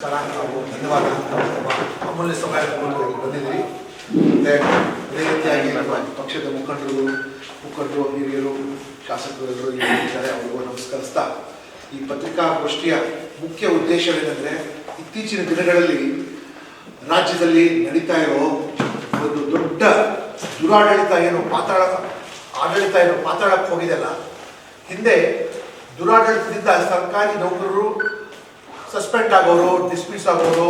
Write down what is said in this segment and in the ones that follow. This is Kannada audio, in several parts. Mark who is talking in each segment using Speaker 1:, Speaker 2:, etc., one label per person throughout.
Speaker 1: ಸರ ನಾವು ಧನ್ಯವಾದ ಅಮೂಲ್ಯ ಸಮಯ ಬಂದಿದ್ದೀರಿ ಮತ್ತೆ ಅದೇ ರೀತಿಯಾಗಿ ನಮ್ಮ ಪಕ್ಷದ ಮುಖಂಡರು ಮುಖಂಡರು ಹಿರಿಯರು ಶಾಸಕರು ಎಲ್ಲರೂ ಇಲ್ಲಿ ಇದ್ದಾರೆ ಅವರಿಗೂ ನಮಸ್ಕರಿಸ್ತಾ ಈ ಪತ್ರಿಕಾಗೋಷ್ಠಿಯ ಮುಖ್ಯ ಉದ್ದೇಶವೇನೆಂದರೆ ಇತ್ತೀಚಿನ ದಿನಗಳಲ್ಲಿ ರಾಜ್ಯದಲ್ಲಿ ನಡೀತಾ ಇರೋ ಒಂದು ದೊಡ್ಡ ದುರಾಡಳಿತ ಏನು ಪಾತಾಳ ಆಡಳಿತ ಏನು ಪಾತಾಳಕ್ಕೆ ಹೋಗಿದೆಯಲ್ಲ ಹಿಂದೆ ದುರಾಡಳಿತದಿಂದ ಸರ್ಕಾರಿ ನೌಕರರು ಸಸ್ಪೆಂಡ್ ಆಗೋರು ಡಿಸ್ಮಿಸ್ ಆಗೋರು,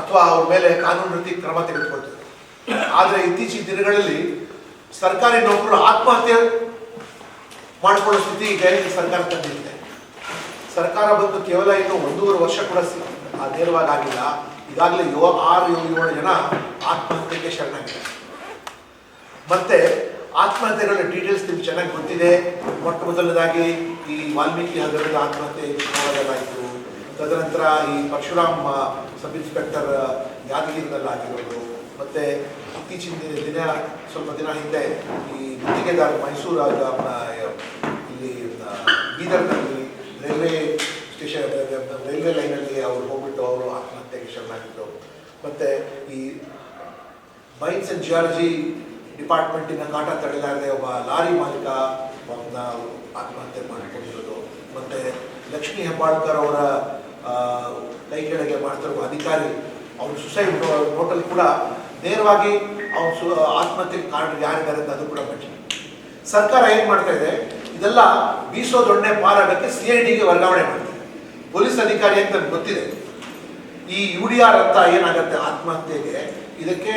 Speaker 1: ಅಥವಾ ಅವ್ರ ಮೇಲೆ ಕಾನೂನು ರೀತಿ ಕ್ರಮ ತೆಗೆದುಕೊಳ್ತಾರೆ ಆದರೆ ಇತ್ತೀಚಿನ ದಿನಗಳಲ್ಲಿ ಸರ್ಕಾರಿ ನೌಕರರು ಆತ್ಮಹತ್ಯೆ ಮಾಡಿಕೊಳ್ಳೋ ಸ್ಥಿತಿ ಈಗ ಸರ್ಕಾರ ತಂದಿದೆ ಸರ್ಕಾರ ಬಂದು ಕೇವಲ ಇನ್ನು ಒಂದೂವರೆ ವರ್ಷ ಕೂಡ ನೇರವಾಗಿ ಆಗಿಲ್ಲ. ಈಗಾಗಲೇ ಯೋ ಆರು ಏಳು ಜನ ಆತ್ಮಹತ್ಯೆಗೆ ಶರಣಾಗಿದ್ದಾರೆ. ಮತ್ತೆ ಆತ್ಮಹತ್ಯೆಗಳ ಡೀಟೇಲ್ಸ್ ನಿಮ್ಗೆ ಚೆನ್ನಾಗಿ ಗೊತ್ತಿದೆ. ಮೊಟ್ಟ ಮೊದಲನೇದಾಗಿ ಈ ವಾಲ್ಮೀಕಿ ಹಗರಣದ ಆತ್ಮಹತ್ಯೆ ತದನಂತರ ಈ ಪರಶುರಾಮ ಸಬ್ ಇನ್ಸ್ಪೆಕ್ಟರ್ ಯಾದಗಿರಿನಲ್ಲಾಗಿರೋದು. ಮತ್ತೆ ಇತ್ತೀಚಿನ ದಿನ ದಿನ ಸ್ವಲ್ಪ ದಿನ ಹಿಂದೆ ಈ ಗುತ್ತಿಗೆದಾರ ಆ, ಇಲ್ಲಿ ಬೀದರ್ನಲ್ಲಿ ರೈಲ್ವೆ ಸ್ಟೇಷನ್ ರೈಲ್ವೆ ಲೈನಲ್ಲಿ ಅವರು ಹೋಗ್ಬಿಟ್ಟು ಅವರು ಆತ್ಮಹತ್ಯೆಗೆ ಶರಣಾಗಿದ್ದರು ಮತ್ತೆ ಈ ಮೈನ್ಸ್ ಅಂಡ್ ಜಿಯಾಲಜಿ ಡಿಪಾರ್ಟ್ಮೆಂಟಿನ ಕಾಟ ತಡೆಯಲಾರದೆ ಒಬ್ಬ ಲಾರಿ ಮಾಲೀಕ ಆತ್ಮಹತ್ಯೆ ಮಾಡಿಕೊಂಡಿರೋದು. ಮತ್ತೆ ಲಕ್ಷ್ಮೀ ಹೆಬ್ಬಾಳ್ಕರ್ ಅವರ ಕೈ ಕೆಳಗೆ ಮಾಡ್ತಿರುವ ಅಧಿಕಾರಿ ಅವನು ಸುಸೈಡ್ ನೋಟಲ್ಲಿ ಕೂಡ ನೇರವಾಗಿ ಅವನು ಸು ಆತ್ಮಹತ್ಯೆಗೆ ಕಾರಣ ಯಾರಿದ್ದಾರೆ ಅಂತ ಅದು ಕೂಡ ಪ್ರಶ್ನೆ. ಸರ್ಕಾರ ಏನು ಮಾಡ್ತಾ ಇದೆ? ಇದೆಲ್ಲ ಬೀಸೋ ದೊಣ್ಣೆ ಮಾರಾಟಕ್ಕೆ ಸಿ ಐ ಡಿಗೆ ವರ್ಗಾವಣೆ ಮಾಡ್ತಾರೆ ಪೊಲೀಸ್ ಅಧಿಕಾರಿ ಅಂತ ನನಗೆ ಗೊತ್ತಿದೆ? ಈ ಯು ಡಿ ಆರ್ ಅಂತ ಏನಾಗುತ್ತೆ ಆತ್ಮಹತ್ಯೆಗೆ? ಇದಕ್ಕೆ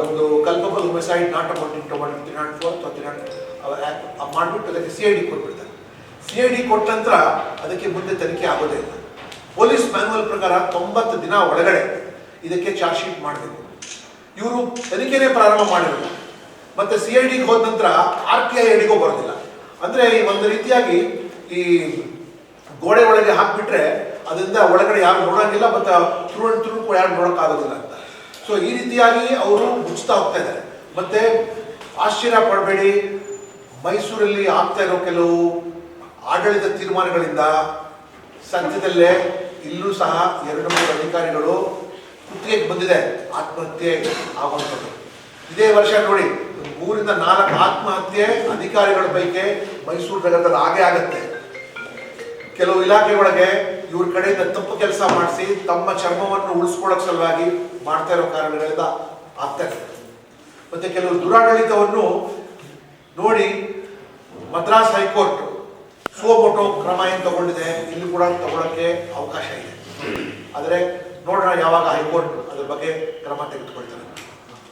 Speaker 1: ಒಂದು ಕಲ್ಪಕಲ್ ಮೆಸೈಡ್ ನಾಟ್ ಅಬೌಟ್ ಇಂಟೋಮಲ್ ತ್ರೀ ನಾಟ್ ಫೋರ್ ಅಥವಾ ತ್ರೀ ನಾಟ್ ಮಾಡಿಬಿಟ್ಟು ಅದಕ್ಕೆ ಸಿ ಐ ಡಿ ಕೊಟ್ಬಿಡ್ತಾರೆ. ಸಿ ಐ ಡಿ ಕೊಟ್ಟ ನಂತರ ಅದಕ್ಕೆ ಮುಂದೆ ತನಿಖೆ ಆಗೋದೇ ಇಲ್ಲ. ಪೊಲೀಸ್ ಮ್ಯಾನುವಲ್ ಪ್ರಕಾರ ತೊಂಬತ್ತು ದಿನ ಒಳಗಡೆ ಇದಕ್ಕೆ ಚಾರ್ಜ್ ಶೀಟ್ ಮಾಡಬೇಕು. ಇವರು ತನಿಖೆನೇ ಪ್ರಾರಂಭ ಮಾಡಿರಲ್ಲ ಮತ್ತೆ ಸಿ ಐ ಡಿಗೆ ಹೋದ ನಂತರ ಆರ್ ಟಿ ಐ ಐಡಿಗೂ ಬರೋದಿಲ್ಲ. ಅಂದ್ರೆ ಈ ಒಂದು ರೀತಿಯಾಗಿ ಈ ಗೋಡೆ ಒಳಗೆ ಹಾಕಿಬಿಟ್ರೆ ಅದರಿಂದ ಒಳಗಡೆ ಯಾರು ನೋಡೋಂಗಿಲ್ಲ, ಮತ್ತೆ ತ್ರೂ ಅಂಡ್ ಥ್ರೂ ಕೂಡ ಯಾರು ನೋಡೋಕ್ಕಾಗೋದಿಲ್ಲ ಅಂತ. ಸೊ ಈ ರೀತಿಯಾಗಿ ಅವರು ಮುಚ್ಚುತ್ತಾ ಹೋಗ್ತಾ ಇದ್ದಾರೆ. ಮತ್ತೆ ಆಶ್ಚರ್ಯ ಪಡಬೇಡಿ. ಮೈಸೂರಲ್ಲಿ ಆಗ್ತಾ ಇರೋ ಕೆಲವು ಆಡಳಿತ ತೀರ್ಮಾನಗಳಿಂದ ಸದ್ಯದಲ್ಲೇ ಇಲ್ಲೂ ಸಹ ಎರಡು ಮೂರು ಅಧಿಕಾರಿಗಳು ಕುತ್ತಿಗೆಗೆ ಬಂದಿದೆ. ಆತ್ಮಹತ್ಯೆ ಆಗುವಂಥದ್ದು. ಇದೇ ವರ್ಷ ನೋಡಿ ಮೂರಿಂದ ನಾಲ್ಕು ಆತ್ಮಹತ್ಯೆ ಅಧಿಕಾರಿಗಳ ಪೈಕಿ ಮೈಸೂರು ನಗರದಲ್ಲಿ ಆಗೇ ಆಗತ್ತೆ. ಕೆಲವು ಇಲಾಖೆ ಒಳಗೆ ಇವ್ರ ಕಡೆಯಿಂದ ತಪ್ಪು ಕೆಲಸ ಮಾಡಿಸಿ ತಮ್ಮ ಚರ್ಮವನ್ನು ಉಳಿಸ್ಕೊಳ್ಳೋಕೆ ಸಲುವಾಗಿ ಮಾಡ್ತಾ ಇರೋ ಕಾರಣಗಳಿಂದ ಆಗ್ತಾ ಇದೆ. ಮತ್ತೆ ಕೆಲವು ದುರಾಡಳಿತವನ್ನು ನೋಡಿ ಮದ್ರಾಸ್ ಹೈಕೋರ್ಟ್ ಸುವಮೋಟೋ ಕ್ರಮ ಏನು ತಗೊಂಡಿದೆ ಇಲ್ಲಿ ಕೂಡ ತಗೊಳ್ಳೋಕ್ಕೆ ಅವಕಾಶ ಇದೆ. ಆದರೆ ನೋಡೋಣ ಯಾವಾಗ ಹೈಕೋರ್ಟ್ ಅದ್ರ ಬಗ್ಗೆ ಕ್ರಮ ತೆಗೆದುಕೊಳ್ತಾರೆ.